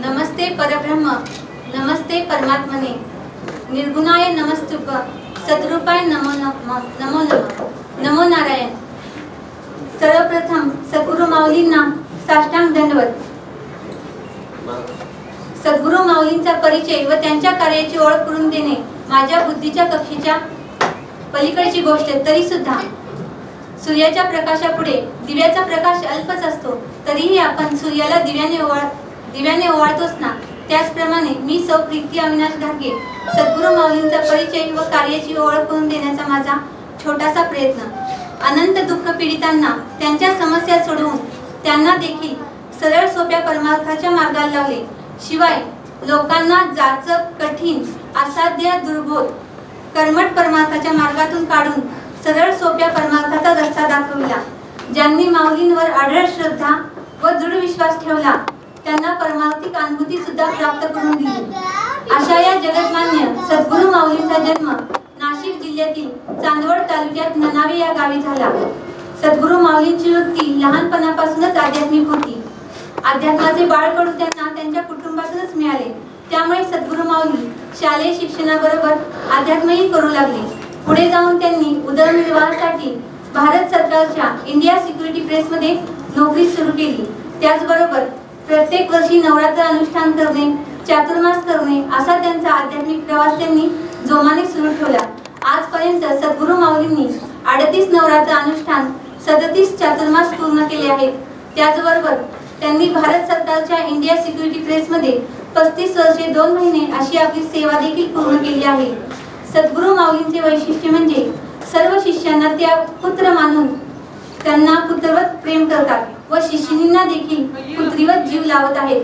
नमस्ते परब्रह्म नमस्ते परमात्मने. निर्गुणाय नमस्तुप सद्रूपाय नमो नम नमो नम नमो नारायण. सर्वप्रथम सद्गुरु माऊलींना साष्टांग दंडवत सद्गुरु माऊलींचा परिचय व त्यांच्या कार्याची ओळख करून देणे माझ्या बुद्धीच्या कक्षेच्या पलीकडची गोष्ट तरी सुद्धा सूर्याच्या प्रकाशापुढे दिव्याचा प्रकाश अल्पच असतो तरीही आपण सूर्याला दिव्याने ओळख दिव्याने ओवाळतोच ना? त्याचप्रमाणे मी सौ प्रीती अविनाश घाटगे सद्गुरु माऊलींचा परिचय व कार्याची ओळख करून देण्याचा माझा छोटासा प्रयत्न. अनंत दुःख पीडितांना त्यांच्या समस्या सोडवून त्यांना देखील सरळ सोप्या परमार्थाच्या मार्गाला लावले. शिवाय लोकांना जाचं कठीण असाध्य दुर्बोध कर्मठ परमार्थाच्या मार्गातून काढून सरळ सोप्या परमार्थाचा रस्ता दाखविला. ज्यांनी माऊलींवर आढळ श्रद्धा व दृढ विश्वास ठेवला त्यांना परमार्थिक अनुभूती सुद्धा प्राप्त करून दिली. अशा या जगतमान्य सद्गुरु माऊलींचा जन्म नाशिक जिल्ह्यातील चांदवड तालुक्यात ननावे या गावी झाला. सद्गुरु माऊलींची वृत्ती लहानपणापासूनच आध्यात्मिक होती. अध्यात्माचे बाळकडू त्यांना त्यांच्या कुटुंबातूनच मिळाले. त्यामुळे सद्गुरु माऊली शालेय शिक्षणाबरोबर अध्यात्मही करू लागले. पुढे जाऊन त्यांनी उदरनिर्वाहासाठी भारत सरकारच्या इंडिया सिक्युरिटी प्रेसमध्ये नोकरी सुरू केली. त्याचबरोबर प्रत्येक वर्षी नवरात्र अनुष्ठान करणे चातुर्मास करणे असा त्यांचा आध्यात्मिक प्रवास त्यांनी जोमाने सुरू ठेवला. आजपर्यंत सद्गुरु माऊलींनी अडतीस नवरात्र अनुष्ठान सदतीस चातुर्मास पूर्ण केले आहेत. त्याचबरोबर त्यांनी भारत सरकारच्या इंडिया सिक्युरिटी प्रेसमध्ये पस्तीस वर्षे दोन महिने अशी आपली सेवा देखील पूर्ण केली आहे. सद्गुरु माऊलींचे वैशिष्ट्य म्हणजे सर्व शिष्यांना त्या पुत्र मानून त्यांना पुत्रवत प्रेम करतात. व शिशिनींना देखील पुत्रीवत जीव लावत आहेत.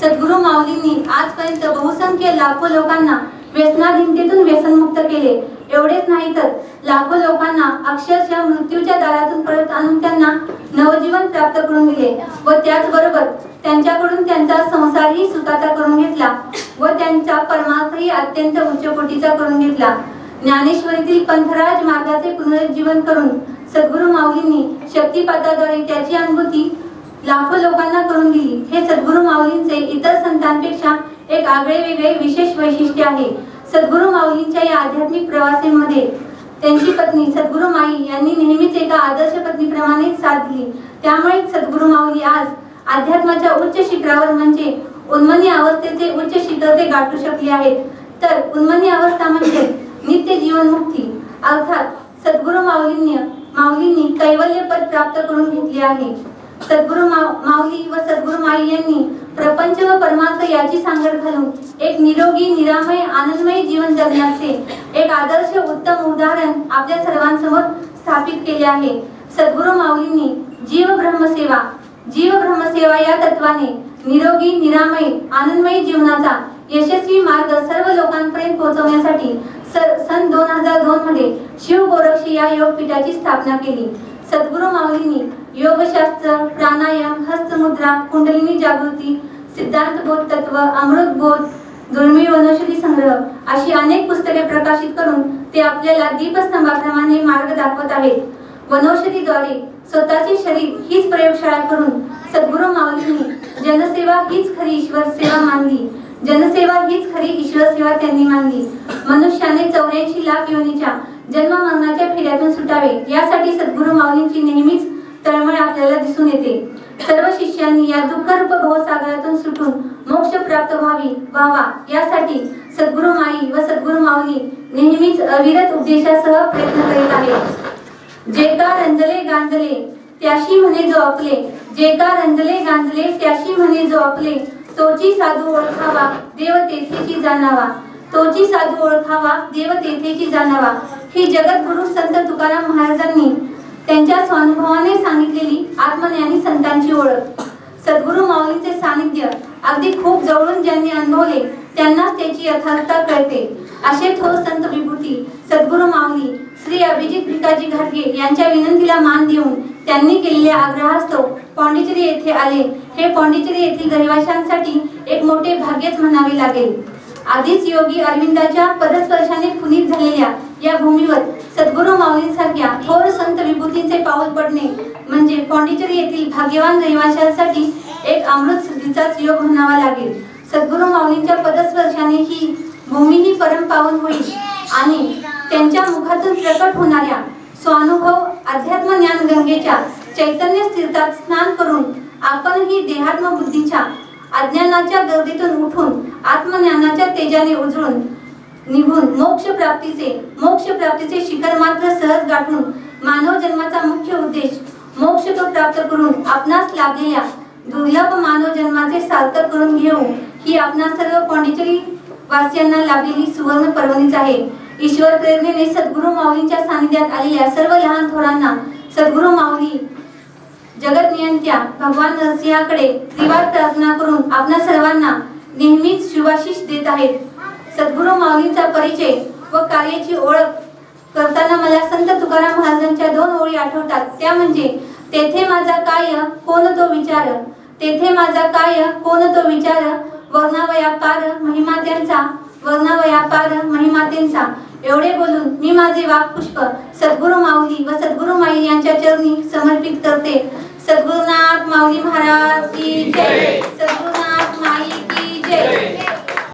सद्गुरु माऊलींनी आजपर्यंत बहुसंख्य लाखो लोकांना व्यसनाधीनतेतून व्यसनमुक्त केले. एवढेच नाही तर लाखो लोकांना अक्षरशः मृत्यूच्या दारातून परत आणून त्यांना नवजीवन प्राप्त करून दिले व त्याचबरोबर त्यांच्याकडून त्यांचा संसारही सुताचा करून घेतला व त्यांचा परमार्थही अत्यंत उच्च कोटीचा करून घेतला. ज्ञानेश्वरीतील पंथराज मार्गाचे पुनरुज्जीवन करून सद्गुरु माऊलींनी शक्तिपाताद्वारे त्याची अनुभूती लाखो लोकांना करून दिली. हे सद्गुरु माऊलींचे इतर संतांपेक्षा एक आगळे वेगळे विशेष वैशिष्ट्य आहे. सद्गुरु माऊलींच्या या आध्यात्मिक प्रवासामध्ये त्यांची पत्नी सद्गुरु माई यांनी नेहमीच एका आदर्श पत्नीप्रमाणेच साथ दिली. त्यामुळे सद्गुरु माऊली आज अध्यात्माच्या उच्च शिखरावर म्हणजे उन्मनी अवस्थेचे उच्च शिखर ते गाठू शकले आहेत. तर उन्मनी अवस्था म्हणजे नित्य जीवनमुक्ती. अर्थात सद्गुरु माऊलींनी माऊलींनी कैवल्य पद प्राप्त करून घेतले आहे. सद्गुरु माऊली व सद्गुरु माई यांनी प्रपंच व परमार्थ याची सांगड घालून एक निरोगी निरामय आनंदमय जीवन जगण्याचे एक आदर्श उत्तम उदाहरण आपल्या सर्वांसमोर स्थापित केले आहे. सद्गुरु माऊलींनी जीव ब्रह्मसेवा जीव ब्रह्मसेवा या तत्वाने निरोगी निरामय आनंदमय जीवनाचा यशस्वी मार्ग सर्व लोकांपर्यंत पोहोचवण्यासाठी सन दोन हजार दोन मध्ये शिव गोरक्षी या योगपीठाची स्थापना केली. सद्गुरु माऊलींनी योगशास्त्र प्राणायाम हस्तमुद्रा कुंडलिनी जागृती सिद्धांत बोध तत्व अमृत बोध दुर्मिळ वनौषधी संग्रह अशी अनेक पुस्तके प्रकाशित करून ते आपल्याला दीपस्तंभाप्रमाणे मार्ग दाखवत आहेत. वनौषधीद्वारे स्वतःचे शरीर हीच प्रयोगशाळा करून सद्गुरु माऊलींनी जनसेवा हीच खरी ईश्वर सेवा मानली. जनसेवा हीच खरी ईश्वर सेवा त्यांनी मानली. मनुष्याने चौऱ्याऐंशी लाख योनीच्या जन्म मरणाच्या फेऱ्यातून सुटावे यासाठी सद्गुरु माऊलींची नेहमीच तळमळ आपल्याला दिसून येते. सर्व शिष्यांनी या दुःखरूप भवसागरातून सुटून मोक्ष प्राप्त व्हावी व्हावा यासाठी सद्गुरु माई व सद्गुरु माऊली नेहमीच अविरत उपदेशासह प्रयत्न करीत आहे जे का रंजले गांजले त्याशी म्हणे जो आपले. जे का रंजले गांजले त्याशी म्हणे जो आपले. तोची साधू ओळखावा देव तेथेची जाणावा. तोची साधू ओळखावा देव तेथेची जाणावा. ही जगद्गुरु संत तुकाराम महाराजांनी त्यांच्या स्वानुभवाने सांगितलेली आत्मज्ञानी संतांची ओळख. सद्गुरु माऊलींचे सानिध्य अगदी खूप जवळून ज्यांनी अनुभवले त्यांनाच त्याची यथार्थता कळते. असे थोर संत विभूती सद्गुरु माऊली श्री अभिजित भिकाजी घाटगे यांच्या विनंतीला मान देऊन त्यांनी केलेल्या आग्रहास्तव पॉंडिचेरी येथे आले. हे पॉंडिचेरी येथील रहिवाशांसाठी एक मोठे भाग्यच म्हणावे लागेल. आधीच योगी अरविंदाच्या पदस्पर्शाने पुनीत झालेल्या या भूमीवर सद्गुरु माऊलींसारख्या थोर संत विभूतींचे पाऊल पडणे म्हणजे पॉंडिचेरी येथील भाग्यवान रहिवाशांसाठी एक अमृत सिद्धीचाच योग म्हणावा लागेल. सद्गुरू माऊलींच्या पदस्पर्शाने ही भूमी ही परम पावन होईल आणि त्यांच्या मुखातून प्रकट होणाऱ्या स्वानुभव अध्यात्म ज्ञान गंगेच्या चैतन्य स्थिरतात स्नान करून आपणही देहात्म बुद्धीच्या अज्ञानाच्या गर्दीतून उठून आत्मज्ञानाच्या तेजाने उजळून निघून मोक्ष प्राप्तीचे मोक्ष प्राप्तीचे शिखर मात्र सहज गाठून मानव जन्माचा मुख्य उद्देश मोक्ष तो प्राप्त करून आपणास लाभलेल्या दुर्लभ मानव जन्माचे सार्थक करून घेऊ ही आपणा सर्व पॉंडिचेरी वासियांना लाभलेली सुवर्ण पर्वणीच आहे. ईश्वर प्रेरणेने सद्गुरू माऊलींच्या सानिध्यात आलेल्या सर्व लहान थोरांना सद्गुरू माऊली जगत नियंत्या भगवान नरसिंहाकडे त्रिवार प्रार्थना करून आपणा सर्वांना नेहमीच शुभाशीष देत आहेत. सद्गुरू माऊलींचा परिचय व कार्याची ओळख करताना मला संत तुकाराम महाराजांच्या दोन ओळी आठवतात. त्या म्हणजे तेथे माझा काय कोण तो विचार? तेथे माझा काय कोण तो विचार? वर्णावया पार महिमा त्यांचा वर्णावया पार महिमा त्यांचा. एवढे बोलून मी माझे वाक्पुष्प सद्गुरू माऊली व सद्गुरू माई यांच्या चरणी समर्पित करते. सद्गुरुनाथ माऊली महाराज Amen.